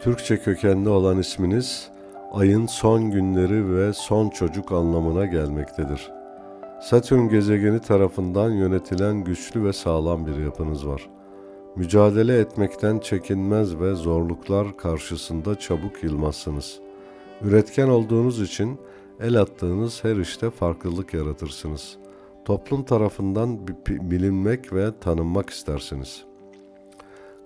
Türkçe kökenli olan isminiz ayın son günleri ve son çocuk anlamına gelmektedir. Satürn gezegeni tarafından yönetilen güçlü ve sağlam bir yapınız var. Mücadele etmekten çekinmez ve zorluklar karşısında çabuk yılmazsınız. Üretken olduğunuz için el attığınız her işte farklılık yaratırsınız. Toplum tarafından bi- bilinmek ve tanınmak istersiniz.''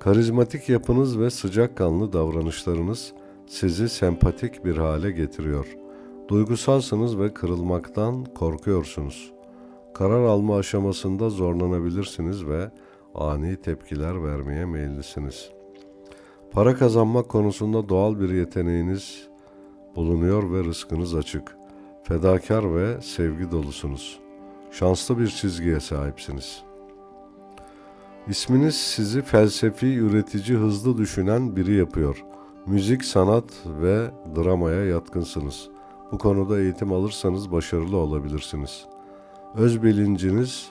Karizmatik yapınız ve sıcakkanlı davranışlarınız sizi sempatik bir hale getiriyor. Duygusalsınız ve kırılmaktan korkuyorsunuz. Karar alma aşamasında zorlanabilirsiniz ve ani tepkiler vermeye meyillisiniz. Para kazanmak konusunda doğal bir yeteneğiniz bulunuyor ve rızkınız açık. Fedakar ve sevgi dolusunuz. Şanslı bir çizgiye sahipsiniz.'' İsminiz sizi felsefi, üretici, hızlı düşünen biri yapıyor. Müzik, sanat ve dramaya yatkınsınız. Bu konuda eğitim alırsanız başarılı olabilirsiniz. Öz bilinciniz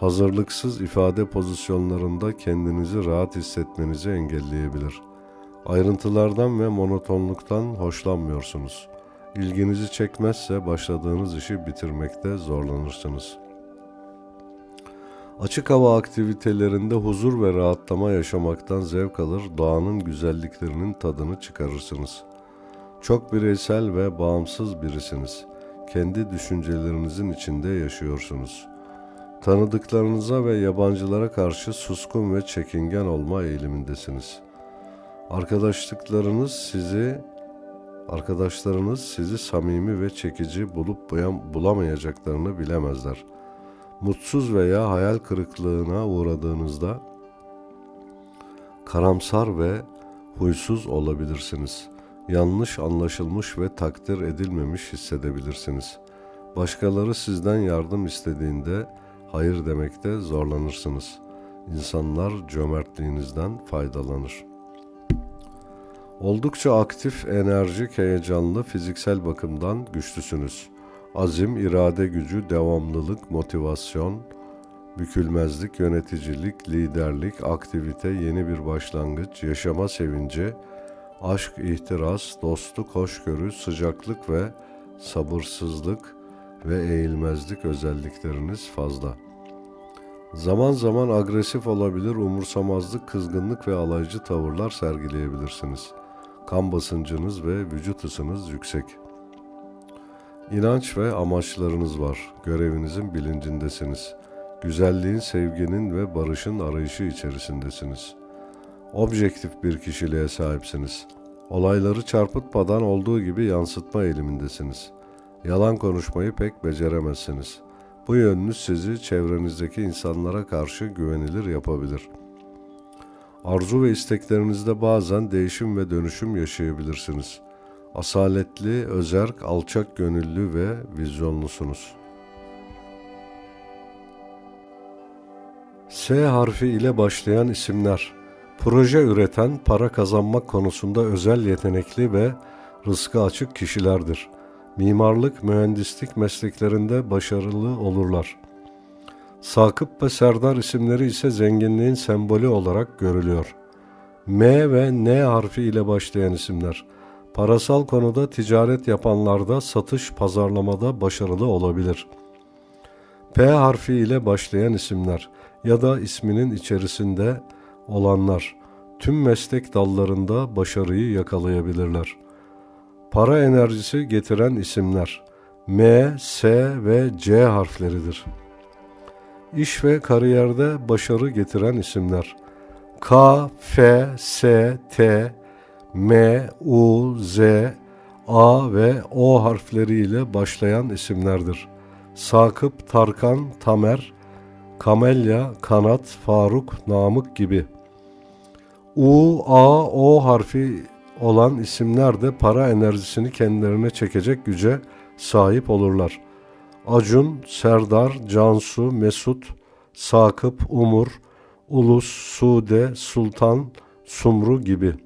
hazırlıksız ifade pozisyonlarında kendinizi rahat hissetmenizi engelleyebilir. Ayrıntılardan ve monotonluktan hoşlanmıyorsunuz. İlginizi çekmezse başladığınız işi bitirmekte zorlanırsınız.'' Açık hava aktivitelerinde huzur ve rahatlama yaşamaktan zevk alır, doğanın güzelliklerinin tadını çıkarırsınız. Çok bireysel ve bağımsız birisiniz. Kendi düşüncelerinizin içinde yaşıyorsunuz. Tanıdıklarınıza ve yabancılara karşı suskun ve çekingen olma eğilimindesiniz. Arkadaşlıklarınız sizi arkadaşlarınız sizi samimi ve çekici bulup bulamayacaklarını bilemezler.'' Mutsuz veya hayal kırıklığına uğradığınızda karamsar ve huysuz olabilirsiniz. Yanlış anlaşılmış ve takdir edilmemiş hissedebilirsiniz. Başkaları sizden yardım istediğinde hayır demekte zorlanırsınız. İnsanlar cömertliğinizden faydalanır. Oldukça aktif, enerjik, heyecanlı, fiziksel bakımdan güçlüsünüz.'' Azim, irade gücü, devamlılık, motivasyon, bükülmezlik, yöneticilik, liderlik, aktivite, yeni bir başlangıç, yaşama sevinci, aşk, ihtiras, dostluk, hoşgörü, sıcaklık ve sabırsızlık ve eğilmezlik özellikleriniz fazla. Zaman zaman agresif olabilir, umursamazlık, kızgınlık ve alaycı tavırlar sergileyebilirsiniz. Kan basıncınız ve vücut ısınız yüksek.'' İnanç ve amaçlarınız var. Görevinizin bilincindesiniz. Güzelliğin, sevginin ve barışın arayışı içerisindesiniz. Objektif bir kişiliğe sahipsiniz. Olayları çarpıtmadan olduğu gibi yansıtma eğilimindesiniz. Yalan konuşmayı pek beceremezsiniz. Bu yönünüz sizi çevrenizdeki insanlara karşı güvenilir yapabilir. Arzu ve isteklerinizde bazen değişim ve dönüşüm yaşayabilirsiniz.'' Asaletli, özerk, alçak gönüllü ve vizyonlusunuz. S harfi ile başlayan isimler. Proje üreten, para kazanmak konusunda özel yetenekli ve rızkı açık kişilerdir. mimarlık, mühendislik mesleklerinde başarılı olurlar. Sakıp ve Serdar isimleri ise zenginliğin sembolü olarak görülüyor. M ve N harfi ile başlayan isimler. Parasal konuda ticaret yapanlarda satış pazarlamada başarılı olabilir. P harfi ile başlayan isimler ya da isminin içerisinde olanlar tüm meslek dallarında başarıyı yakalayabilirler. Para enerjisi getiren isimler M, S ve C harfleridir. İş ve kariyerde başarı getiren isimler K, F, S, T, M, U, Z, A ve O harfleriyle başlayan isimlerdir. Sakıp, Tarkan, Tamer, Kamelya, Kanat, Faruk, Namık gibi. U, A, O harfi olan isimler de para enerjisini kendilerine çekecek güce sahip olurlar. Acun, Serdar, Cansu, Mesut, Sakıp, Umur, Ulus, Sude, Sultan, Sumru gibi.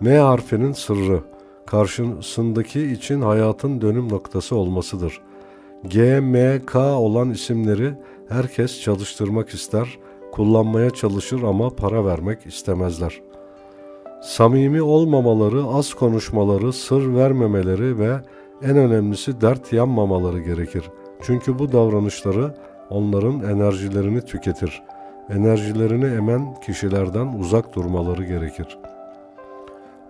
M harfinin sırrı karşısındaki için hayatın dönüm noktası olmasıdır. G, M, K olan isimleri herkes çalıştırmak ister, kullanmaya çalışır ama para vermek istemezler. Samimi olmamaları, az konuşmaları, sır vermemeleri ve en önemlisi dert yanmamaları gerekir. Çünkü bu davranışları onların enerjilerini tüketir. Enerjilerini emen kişilerden uzak durmaları gerekir.''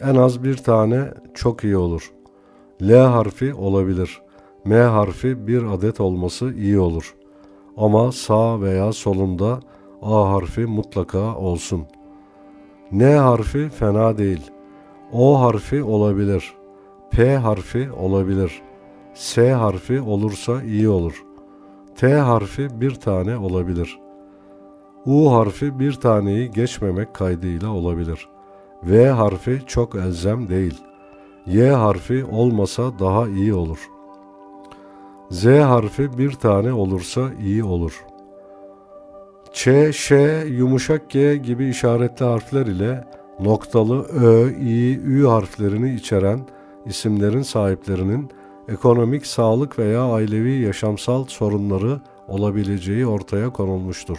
en az bir tane çok iyi olur. L harfi olabilir. M harfi bir adet olması iyi olur. Ama sağ veya solunda A harfi mutlaka olsun. N harfi fena değil. O harfi olabilir. P harfi olabilir. S harfi olursa iyi olur. T harfi bir tane olabilir. U harfi bir taneyi geçmemek kaydıyla olabilir.'' V harfi çok elzem değil. Y harfi olmasa daha iyi olur. Z harfi bir tane olursa iyi olur. Ç, Ş, yumuşak G gibi işaretli harfler ile noktalı Ö, İ, Ü harflerini içeren isimlerin sahiplerinin ekonomik, sağlık veya ailevi yaşamsal sorunları olabileceği ortaya konulmuştur.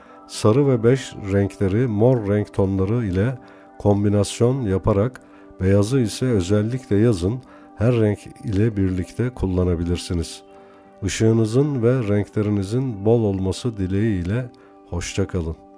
sarı ve beş renkleri mor renk tonları ile kombinasyon yaparak beyazı ise özellikle yazın her renk ile birlikte kullanabilirsiniz. Işığınızın ve renklerinizin bol olması dileğiyle hoşçakalın.